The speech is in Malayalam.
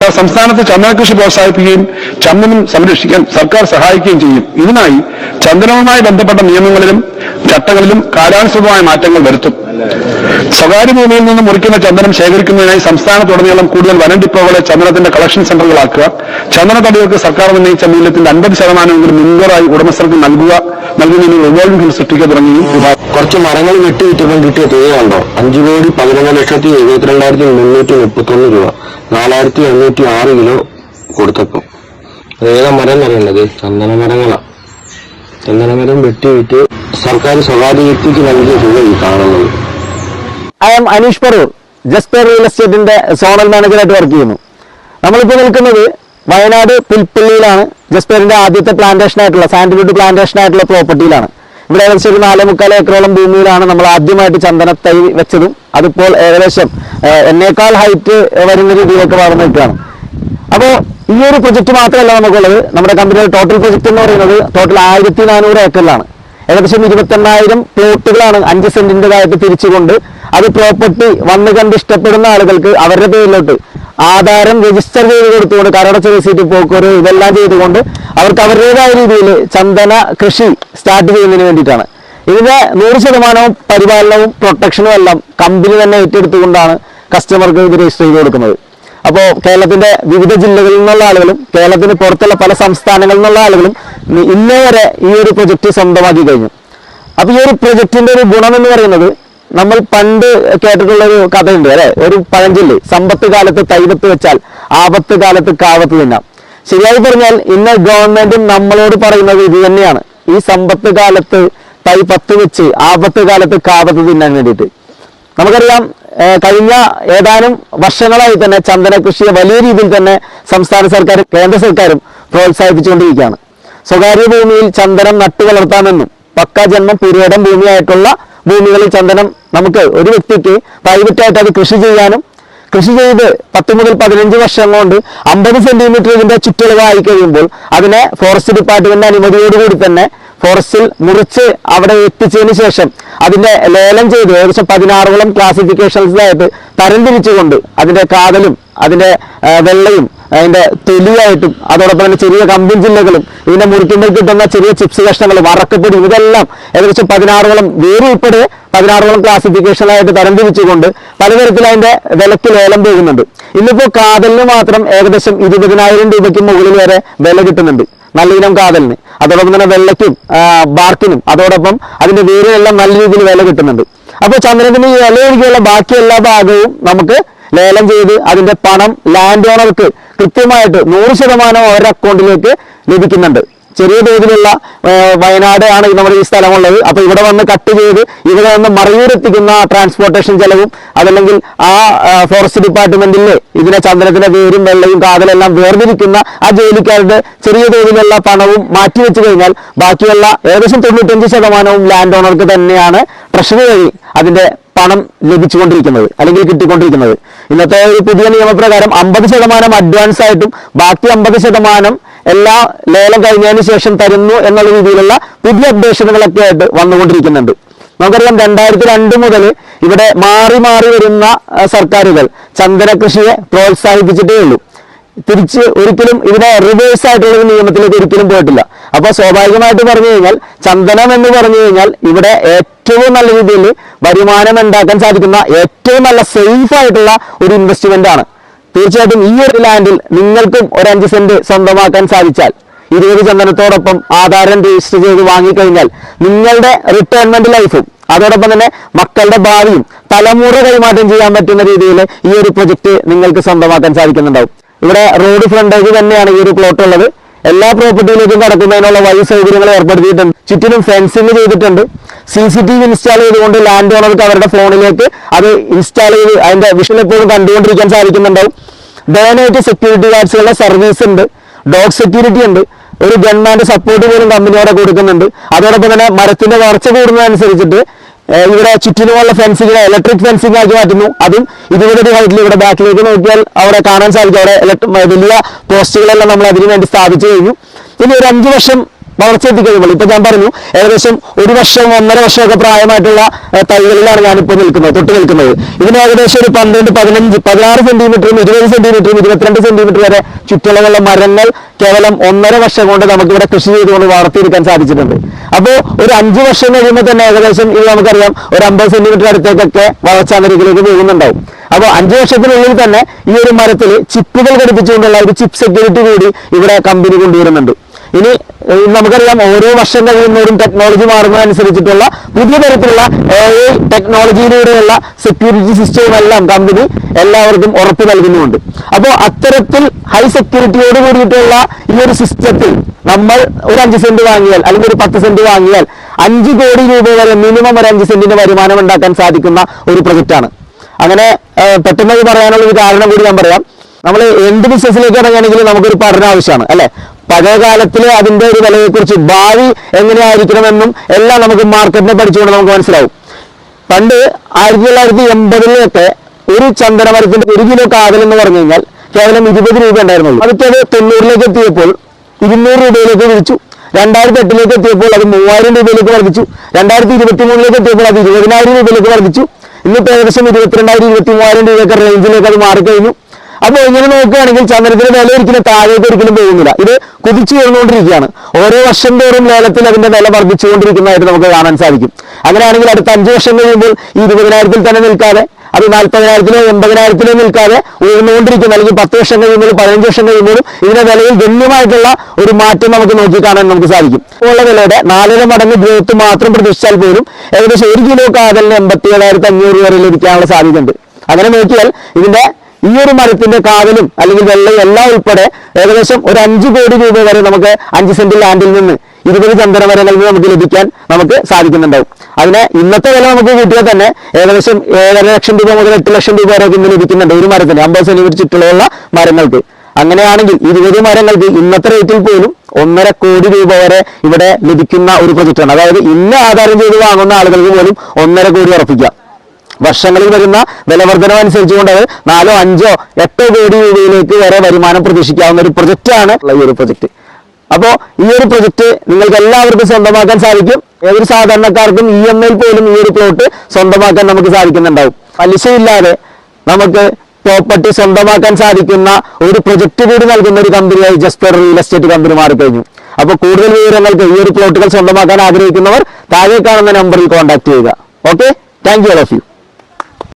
സംസ്ഥാനത്ത് ചന്ദന കൃഷി പ്രോത്സാഹിപ്പിക്കുകയും ചന്ദനം സംരക്ഷിക്കാൻ സർക്കാർ സഹായിക്കുകയും ചെയ്യും. ഇതിനായി ചന്ദനവുമായി ബന്ധപ്പെട്ട നിയമങ്ങളിലും ചട്ടങ്ങളിലും കാലാനുസൃതമായ മാറ്റങ്ങൾ വരുത്തും. സ്വകാര്യ ഭൂമിയിൽ നിന്ന് മുറിക്കുന്ന ചന്ദനം ശേഖരിക്കുന്നതിനായി സംസ്ഥാനത്തുടനീളം കൂടുതൽ വനം ഡിപ്പോകളെ ചന്ദനത്തിന്റെ കളക്ഷൻ സെന്ററുകളാക്കുക. ചന്ദനത്തടികൾക്ക് സർക്കാർ നിർണയിച്ച മൂല്യത്തിന്റെ അൻപത് ശതമാനമെങ്കിലും മുൻകൂറായി ഉടമസ്ഥർക്ക് നൽകുക. നൽകുന്നതിന് റിവോൾവിംഗ് സൃഷ്ടിക്കുക തുടങ്ങി കുറച്ച് മരങ്ങൾ വെട്ടി വിറ്റപ്പോൾ കിട്ടിയ തുക കണ്ടോ? അഞ്ചു കോടി പതിനൊന്ന് ലക്ഷത്തി എഴുപത്തിരണ്ടായിരത്തി മുന്നൂറ്റി മുപ്പത്തൊന്ന് രൂപ. നാലായിരത്തി എണ്ണൂറ്റി ആറ് കിലോ കൊടുത്തപ്പോൾ ഏതാ മരം എന്നറിയേണ്ടത് ചന്ദന മരങ്ങളാ. ചന്ദന മരം സർക്കാർ സ്വകാര്യ വ്യക്തിക്ക് നൽകിയ തുക ഈ കാണുന്നത്. I am Aneesh Paroor just real എസ്റ്റേറ്റിന്റെ zonal മാനേജറായിട്ട് വർക്ക് ചെയ്യുന്നു. നമ്മളിപ്പോൾ നിൽക്കുന്നത് വയനാട് പുൽപ്പള്ളിയിലാണ്. ജസ്പേറിന്റെ ആദ്യത്തെ പ്ലാന്റേഷൻ ആയിട്ടുള്ള സാൻഡ്വുഡ് പ്ലാന്റേഷൻ ആയിട്ടുള്ള പ്രോപ്പർട്ടിയിലാണ് ഇവിടെ ഏകദേശം ഒരു നാലേ ഏക്കറോളം ഭൂമിയിലാണ് നമ്മൾ ആദ്യമായിട്ട് ചന്ദനത്തൈ വെച്ചതും. അതിപ്പോൾ ഏകദേശം എന്നേക്കാൾ ഹൈറ്റ് വരുന്ന രീതിയിലേക്ക് വളർന്നിട്ടാണ് അപ്പോൾ ഈ ഒരു പ്രൊജക്ട് മാത്രമല്ല നമുക്കുള്ളത്. നമ്മുടെ കമ്പനിയുടെ ടോട്ടൽ പ്രൊജക്ട് എന്ന് പറയുന്നത് ടോട്ടൽ ആയിരത്തി നാനൂറ് ഏക്കറിലാണ്. ഏകദേശം ഇരുപത്തെണ്ണായിരം പ്ലോട്ടുകളാണ് അഞ്ച് സെന്റിന്റെതായിട്ട് തിരിച്ചുകൊണ്ട് അത് പ്രോപ്പർട്ടി വന്ന് കണ്ട് ഇഷ്ടപ്പെടുന്ന ആളുകൾക്ക് അവരുടെ പേരിലോട്ട് ആധാരം രജിസ്റ്റർ ചെയ്ത് കൊടുത്തുകൊണ്ട് കരടച്ച റെസീറ്റ് പോക്കൊരു ഇതെല്ലാം ചെയ്തുകൊണ്ട് അവർക്ക് അവരുടേതായ രീതിയിൽ ചന്ദന കൃഷി സ്റ്റാർട്ട് ചെയ്യുന്നതിന് വേണ്ടിയിട്ടാണ്. ഇതിന്റെ നൂറ് ശതമാനവും പരിപാലനവും പ്രൊട്ടക്ഷനും എല്ലാം കമ്പനി തന്നെ ഏറ്റെടുത്തുകൊണ്ടാണ് കസ്റ്റമർക്ക് ഇത് രജിസ്റ്റർ ചെയ്ത് കൊടുക്കുന്നത്. അപ്പോൾ കേരളത്തിന്റെ വിവിധ ജില്ലകളിൽ നിന്നുള്ള ആളുകളും കേരളത്തിന് പുറത്തുള്ള പല സംസ്ഥാനങ്ങളിൽ നിന്നുള്ള ആളുകളും ഇന്നേ വരെ ഈ ഒരു പ്രൊജക്ട് സ്വന്തമാക്കി കഴിഞ്ഞു. അപ്പൊ ഈ ഒരു പ്രൊജക്ടിന്റെ ഒരു ഗുണം എന്ന് പറയുന്നത് നമ്മൾ പണ്ട് കേട്ടിട്ടുള്ള ഒരു കഥയുണ്ട് അല്ലെ? ഒരു പഴഞ്ചൊല്ല് സമ്പത്ത് കാലത്ത് തൈവത്ത് വെച്ചാൽ ആപത്ത് കാലത്ത് കാവത്ത് തിന്നാം. ശരിയായി പറഞ്ഞാൽ ഇന്ന് ഗവൺമെന്റും നമ്മളോട് പറയുന്നത് ഇത് തന്നെയാണ്. ഈ സമ്പത്ത് കാലത്ത് തൈ പത്ത് വെച്ച് ആപത്ത് കാലത്ത് കാവത്ത് തിന്നാൻ വേണ്ടിയിട്ട്. നമുക്കറിയാം കഴിഞ്ഞ ഏതാനും വർഷങ്ങളായി തന്നെ ചന്ദന കൃഷിയെ വലിയ രീതിയിൽ തന്നെ സംസ്ഥാന സർക്കാരും കേന്ദ്ര സർക്കാരും പ്രോത്സാഹിപ്പിച്ചുകൊണ്ടിരിക്കുകയാണ്. സ്വകാര്യ ഭൂമിയിൽ ചന്ദനം നട്ടു വളർത്താമെന്നും പക്ക ജന്മം പുരേടം ഭൂമിയായിട്ടുള്ള ഭൂമികളിൽ ചന്ദനം നമുക്ക് ഒരു വ്യക്തിക്ക് പ്രൈവറ്റായിട്ട് അത് കൃഷി ചെയ്യാനും കൃഷി ചെയ്ത് പത്ത് മുതൽ പതിനഞ്ച് വർഷം കൊണ്ട് അമ്പത് സെന്റിമീറ്റർ ഇതിന്റെ ചുറ്റളവായി കഴിയുമ്പോൾ അതിനെ ഫോറസ്റ്റ് ഡിപ്പാർട്ട്മെന്റ് അനുമതിയോടുകൂടി തന്നെ ഫോറസ്റ്റിൽ മുറിച്ച് അവിടെ എത്തിച്ചതിന് ശേഷം അതിന്റെ ലേലം ചെയ്ത്. ഏകദേശം പതിനാറോളം ക്ലാസിഫിക്കേഷൻസായിട്ട് തരംതിരിച്ചുകൊണ്ട് അതിന്റെ കാതലും അതിന്റെ വെള്ളയും അതിന്റെ തൊലിയായിട്ടും അതോടൊപ്പം തന്നെ ചെറിയ കമ്പിൻ ചില്ലകളും ഇതിന്റെ മുറിക്കുമ്പോൾ കിട്ടുന്ന ചെറിയ ചിപ്സ് കഷ്ണങ്ങളും വറക്കപ്പൊടി ഇതെല്ലാം ഏകദേശം പതിനാറോളം വേര് ഉൾപ്പെടെ പതിനാറോളം ക്ലാസിഫിക്കേഷനായിട്ട് തരംതിരിച്ചുകൊണ്ട് പലതരത്തിൽ അതിന്റെ വിലക്ക് ലേലം പോകുന്നുണ്ട്. ഇന്നിപ്പോ കാതലിന് മാത്രം ഏകദേശം ഇരുപതിനായിരം രൂപയ്ക്ക് മുകളിൽ വരെ വില കിട്ടുന്നുണ്ട്. നല്ല ഇനം കാതലിന്. അതോടൊപ്പം തന്നെ വെള്ളയ്ക്കും ബാർക്കിനും അതോടൊപ്പം അതിന്റെ വേരിനെല്ലാം നല്ല രീതിയിൽ വില കിട്ടുന്നുണ്ട്. അപ്പോൾ ചന്ദ്രന് ഈ വില ഒഴികെയുള്ള ബാക്കി എല്ലാ ഭാഗവും നമുക്ക് ലേലം ചെയ്ത് അതിന്റെ പണം ലാൻഡ് ഓണർക്ക് കൃത്യമായിട്ട് നൂറ് ശതമാനം അവരുടെ അക്കൗണ്ടിലേക്ക് ലഭിക്കുന്നുണ്ട്. ചെറിയ തോതിലുള്ള വയനാട് ആണ് നമ്മുടെ ഈ സ്ഥലമുള്ളത്. അപ്പൊ ഇവിടെ വന്ന് കട്ട് ചെയ്ത് ഇവിടെ നിന്ന് മറയൂരെത്തിക്കുന്ന ട്രാൻസ്പോർട്ടേഷൻ ചെലവും അതല്ലെങ്കിൽ ആ ആ, ഫോറസ്റ്റ് ഡിപ്പാർട്ട്മെന്റിലെ ഇതിനെ ചന്ദനത്തിന്റെ വേരും വെള്ളയും കാതലെല്ലാം വേർതിരിക്കുന്ന ആ ജോലിക്കാരുടെ ചെറിയ തോതിലുള്ള പണവും മാറ്റിവെച്ചു കഴിഞ്ഞാൽ ബാക്കിയുള്ള ഏകദേശം തൊണ്ണൂറ്റഞ്ച് ശതമാനവും ലാൻഡ് ഓണർക്ക് തന്നെയാണ് ട്രഷറി വഴി അതിന്റെ പണം ലഭിച്ചുകൊണ്ടിരിക്കുന്നത് അല്ലെങ്കിൽ കിട്ടിക്കൊണ്ടിരിക്കുന്നത്. ഇന്നത്തെ ഒരു പുതിയ നിയമപ്രകാരം അമ്പത് ശതമാനം അഡ്വാൻസ് ആയിട്ടും ബാക്കി അമ്പത് ശതമാനം എല്ലാ ലേലം കഴിഞ്ഞതിന് ശേഷം തരുന്നു എന്നുള്ള രീതിയിലുള്ള പുതിയ അപ്ഡേഷനുകളൊക്കെ ആയിട്ട് വന്നുകൊണ്ടിരിക്കുന്നുണ്ട്. നമുക്കറിയാം രണ്ടായിരത്തി രണ്ട് മുതൽ ഇവിടെ മാറി മാറി വരുന്ന സർക്കാരുകൾ ചന്ദന കൃഷിയെ പ്രോത്സാഹിപ്പിച്ചിട്ടേ ഉള്ളൂ. തിരിച്ച് ഒരിക്കലും ഇതിനെ റിവേഴ്സ് ആയിട്ടുള്ള നിയമത്തിലേക്ക് ഒരിക്കലും പോയിട്ടില്ല. അപ്പൊ സ്വാഭാവികമായിട്ട് പറഞ്ഞു കഴിഞ്ഞാൽ ചന്ദനം എന്ന് പറഞ്ഞു കഴിഞ്ഞാൽ ഇവിടെ ഏറ്റവും നല്ല രീതിയിൽ വരുമാനം ഉണ്ടാക്കാൻ സാധിക്കുന്ന ഏറ്റവും നല്ല സേഫ് ആയിട്ടുള്ള ഒരു ഇൻവെസ്റ്റ്മെന്റ് ആണ്. തീർച്ചയായിട്ടും ഈ ഒരു ലാൻഡിൽ നിങ്ങൾക്കും ഒരു അഞ്ച് സെന്റ് സ്വന്തമാക്കാൻ സാധിച്ചാൽ ഇരുപത് ചന്ദനത്തോടൊപ്പം ആധാരം രജിസ്റ്റർ ചെയ്ത് വാങ്ങിക്കഴിഞ്ഞാൽ നിങ്ങളുടെ റിട്ടയർമെന്റ് ലൈഫും അതോടൊപ്പം തന്നെ മക്കളുടെ ഭാവിയും തലമുറ കൈമാറ്റം ചെയ്യാൻ പറ്റുന്ന രീതിയിൽ ഈ ഒരു പ്രൊജക്ട് നിങ്ങൾക്ക് സ്വന്തമാക്കാൻ സാധിക്കുന്നുണ്ടാവും. ഇവിടെ റോഡ് ഫ്രണ്ടേജ് തന്നെയാണ് ഈ ഒരു പ്ലോട്ട് ഉള്ളത്. എല്ലാ പ്രോപ്പർട്ടിയിലേക്കും കടക്കുന്നതിനുള്ള വഴി സൗകര്യങ്ങൾ ഏർപ്പെടുത്തിയിട്ടുണ്ട്. ചുറ്റിനും ഫെൻസിങ് ചെയ്തിട്ടുണ്ട്. C C T V install ചെയ്തുകൊണ്ട് ലാൻഡ് ഓണർക്ക് അവരുടെ ഫോണിലേക്ക് അത് ഇൻസ്റ്റാൾ ചെയ്ത് അതിന്റെ വിഷൻ എപ്പോഴും കണ്ടുകൊണ്ടിരിക്കാൻ സാധിക്കുന്നുണ്ടാവും. ഡേനായിട്ട് സെക്യൂരിറ്റി ഗാർഡ്സുകളുടെ സർവീസ് ഉണ്ട്. ഡോഗ് സെക്യൂരിറ്റി ഉണ്ട്. ഒരു ഗവൺമെന്റ് സപ്പോർട്ട് പോലും കമ്പനിയോടെ കൊടുക്കുന്നുണ്ട്. അതോടൊപ്പം തന്നെ മരത്തിന്റെ വളർച്ച കൂടുന്നതനുസരിച്ചിട്ട് ഇവിടെ ചുറ്റിനുമുള്ള ഫെൻസിങ്ങിനെ ഇലക്ട്രിക് ഫെൻസിംഗ് ആക്കി മാറ്റുന്നു. അതും ഇരുപതടി ഹൈറ്റിൽ ഇവിടെ ബാക്കിലേക്ക് നോക്കിയാൽ അവിടെ കാണാൻ സാധിക്കും. അവിടെ വലിയ പോസ്റ്റുകളെല്ലാം നമ്മൾ അതിനു വേണ്ടി സ്ഥാപിച്ചു കഴിഞ്ഞു. ഇനി ഒരു അഞ്ചു വർഷം വളർച്ച എത്തിക്കഴിയുമ്പോൾ ഇപ്പൊ ഞാൻ പറഞ്ഞു ഏകദേശം ഒരു വർഷം ഒന്നര വർഷമൊക്കെ പ്രായമായിട്ടുള്ള തൈകളിലാണ് ഞാനിപ്പോൾ നിൽക്കുന്നത് തൊട്ട് നിൽക്കുന്നത്. ഇതിന് ഏകദേശം ഒരു പന്ത്രണ്ട് പതിനഞ്ച് പതിനാറ് സെന്റിമീറ്ററും ഇരുപത് സെന്റിമീറ്ററും ഇരുപത്തിരണ്ട് സെന്റിമീറ്റർ വരെ ചുറ്റളവുള്ള മരങ്ങൾ കേവലം ഒന്നര വർഷം കൊണ്ട് നമുക്ക് ഇവിടെ കൃഷി ചെയ്തുകൊണ്ട് വളർത്തിയെടുക്കാൻ സാധിച്ചിട്ടുണ്ട്. അപ്പോൾ ഒരു അഞ്ച് വർഷം കഴിയുമ്പോൾ തന്നെ ഏകദേശം ഇത് നമുക്കറിയാം ഒരു അമ്പത് സെന്റിമീറ്റർ അടുത്തേക്കൊക്കെ വളർച്ചാ നിരക്കിലേക്ക് പോകുന്നുണ്ടാവും. അപ്പോൾ അഞ്ച് വർഷത്തിനുള്ളിൽ തന്നെ ഈ ഒരു മരത്തിൽ ചിപ്പുകൾ ഘടിപ്പിച്ചുകൊണ്ടുള്ള ഒരു ചിപ്പ് സെക്യൂരിറ്റി കൂടി ഇവിടെ കമ്പനി കൊണ്ടുവരുന്നുണ്ട് ഇനി നമുക്കറിയാം ഓരോ വർഷം കഴിയുന്നവരും ടെക്നോളജി മാറുന്നതനുസരിച്ചിട്ടുള്ള പുതിയ തരത്തിലുള്ള ടെക്നോളജിയിലൂടെയുള്ള സെക്യൂരിറ്റി സിസ്റ്റവും എല്ലാം കമ്പനി എല്ലാവർക്കും ഉറപ്പ് നൽകുന്നുമുണ്ട് അപ്പോൾ അത്തരത്തിൽ ഹൈ സെക്യൂരിറ്റിയോട് കൂടിയിട്ടുള്ള ഈ ഒരു സിസ്റ്റത്തിൽ നമ്മൾ ഒരു അഞ്ച് സെന്റ് വാങ്ങിയാൽ അല്ലെങ്കിൽ ഒരു പത്ത് സെന്റ് വാങ്ങിയാൽ അഞ്ച് കോടി രൂപ വരെ മിനിമം ഒരു അഞ്ച് സെന്റിന്റെ വരുമാനം ഉണ്ടാക്കാൻ സാധിക്കുന്ന ഒരു പ്രൊജക്റ്റാണ് അങ്ങനെ പെട്ടെന്ന് പറയാനുള്ള ഒരു കാരണം കൂടി ഞാൻ പറയാം. നമ്മൾ എന്ത് ബിസിനസ്സിലേക്ക് ഇറങ്ങുകയാണെങ്കിലും നമുക്കൊരു പഠനം ആവശ്യമാണ് അല്ലെ? പഴയ കാലത്തിലെ അതിന്റെ ഒരു വിലയെക്കുറിച്ച് ഭാവി എങ്ങനെയായിരിക്കണമെന്നും എല്ലാം നമുക്ക് മാർക്കറ്റിനെ പഠിച്ചുകൊണ്ട് നമുക്ക് മനസ്സിലാവും. പണ്ട് ആയിരത്തി തൊള്ളായിരത്തി എൺപതിലൊക്കെ ഒരു ചന്ദനമരത്തിന്റെ ഒരു കിലോ കാതൽ എന്ന് പറഞ്ഞു കഴിഞ്ഞാൽ കേവലം ഇരുപത് രൂപ ഉണ്ടായിരുന്നുള്ളൂ. അതൊക്കെ അത് തൊണ്ണൂറിലേക്ക് എത്തിയപ്പോൾ ഇരുന്നൂറ് രൂപയിലേക്ക് വിളിച്ചു. രണ്ടായിരത്തി എട്ടിലേക്ക് എത്തിയപ്പോൾ അത് മൂവായിരം രൂപയിലേക്ക് വർദ്ധിച്ചു. രണ്ടായിരത്തി ഇരുപത്തി മൂന്നിലേക്ക് എത്തിയപ്പോൾ അത് ഇരുപതിനായിരം രൂപയിലേക്ക് വർദ്ധിച്ചു. ഇന്നിപ്പോൾ ഏകദേശം ഇരുപത്തിരണ്ടായിരം ഇരുപത്തി മൂവായിരം രൂപയൊക്കെ റേഞ്ചിലേക്ക് അത് മാറിക്കഴിഞ്ഞു. അപ്പോൾ ഇങ്ങനെ നോക്കുകയാണെങ്കിൽ ചന്ദ്രത്തിന് വില ഒരിക്കലും താഴേക്ക് ഒരിക്കലും പോകുന്നില്ല. ഇത് കുതിച്ചു ഉയർന്നുകൊണ്ടിരിക്കുകയാണ്. ഓരോ വർഷം തോറും ലേലത്തിൽ അതിന്റെ വില വർദ്ധിച്ചുകൊണ്ടിരിക്കുന്നതായിട്ട് നമുക്ക് കാണാൻ സാധിക്കും. അങ്ങനെയാണെങ്കിൽ അടുത്ത അഞ്ച് വർഷം കഴിയുമ്പോൾ ഇരുപതിനായിരത്തിൽ തന്നെ നിൽക്കാതെ അത് നാൽപ്പതിനായിരത്തിലോ എൺപതിനായിരത്തിലോ നിൽക്കാതെ ഉയർന്നുകൊണ്ടിരിക്കുന്ന അല്ലെങ്കിൽ പത്ത് വർഷം കഴിയുമ്പോഴും പതിനഞ്ച് വർഷം കഴിയുമ്പോഴും ഇതിന്റെ വിലയിൽ ഗണ്യമായിട്ടുള്ള ഒരു മാറ്റം നമുക്ക് നോക്കി കാണാൻ നമുക്ക് സാധിക്കും. ഉള്ള വിലയുടെ നാലര മടങ്ങ് ഗ്രോത്ത് മാത്രം പ്രതീക്ഷിച്ചാൽ പോലും ഏകദേശം ഒരു കിലോ കാതലിന് എൺപത്തി ഏഴായിരത്തി അഞ്ഞൂറ് വരെ ലഭിക്കാനുള്ള സാധ്യതയുണ്ട്. അങ്ങനെ നോക്കിയാൽ ഇതിന്റെ ഈ ഒരു മരത്തിന്റെ കാതലും അല്ലെങ്കിൽ വെള്ളയും എല്ലാം ഉൾപ്പെടെ ഏകദേശം ഒരു അഞ്ച് കോടി രൂപ വരെ നമുക്ക് അഞ്ച് സെന്റ് ലാൻഡിൽ നിന്ന് ഇരുപത് ചന്ദന വരെ നമുക്ക് ലഭിക്കാൻ നമുക്ക് സാധിക്കുന്നുണ്ടാവും. അതിനെ ഇന്നത്തെ വില നമുക്ക് കൂട്ടിയാൽ തന്നെ ഏകദേശം ഏഴര ലക്ഷം രൂപ മുതൽ എട്ട് ലക്ഷം രൂപ വരെ ഇന്ന് ലഭിക്കുന്നുണ്ട് ഒരു മരത്തിന്. അമ്പത് സെന്റിമീറ്റർ ചുറ്റുള്ള മരങ്ങൾക്ക്. അങ്ങനെയാണെങ്കിൽ ഇരുപത് മരങ്ങൾക്ക് ഇന്നത്തെ റേറ്റിൽ പോലും ഒന്നര കോടി രൂപ വരെ ഇവിടെ ലഭിക്കുന്ന ഒരു പ്രൊജക്റ്റാണ്. അതായത് ഇന്ന് ആധാരം ചെയ്ത് വാങ്ങുന്ന ആളുകൾക്ക് പോലും ഒന്നര കോടി ഉറപ്പിക്കാം വർഷങ്ങളിൽ വരുന്ന വിലവർധനം അനുസരിച്ചുകൊണ്ട് അത് നാലോ അഞ്ചോ എട്ടോ കോടി രൂപയിലേക്ക് വരെ വരുമാനം പ്രതീക്ഷിക്കാവുന്ന ഒരു പ്രൊജക്റ്റാണ് ഈ ഒരു പ്രൊജക്ട് അപ്പോൾ ഈ ഒരു പ്രൊജക്ട് നിങ്ങൾക്ക് എല്ലാവർക്കും സ്വന്തമാക്കാൻ സാധിക്കും. ഏതൊരു സാധാരണക്കാർക്കും ഇ എം ഐ പോലും ഈ ഒരു പ്ലോട്ട് സ്വന്തമാക്കാൻ നമുക്ക് സാധിക്കുന്നുണ്ടാവും. പലിശയില്ലാതെ നമുക്ക് പ്രോപ്പർട്ടി സ്വന്തമാക്കാൻ സാധിക്കുന്ന ഒരു പ്രൊജക്ട് കൂടി നൽകുന്ന ഒരു കമ്പനിയായി ജസ്പർ റിയൽ എസ്റ്റേറ്റ് കമ്പനി മാറിക്കഴിഞ്ഞു. അപ്പോൾ കൂടുതൽ വിവരങ്ങൾക്ക് ഈ ഒരു പ്ലോട്ടുകൾ സ്വന്തമാക്കാൻ ആഗ്രഹിക്കുന്നവർ താഴെ കാണുന്ന നമ്പറിൽ കോൺടാക്ട് ചെയ്യുക. Okay thank you all of you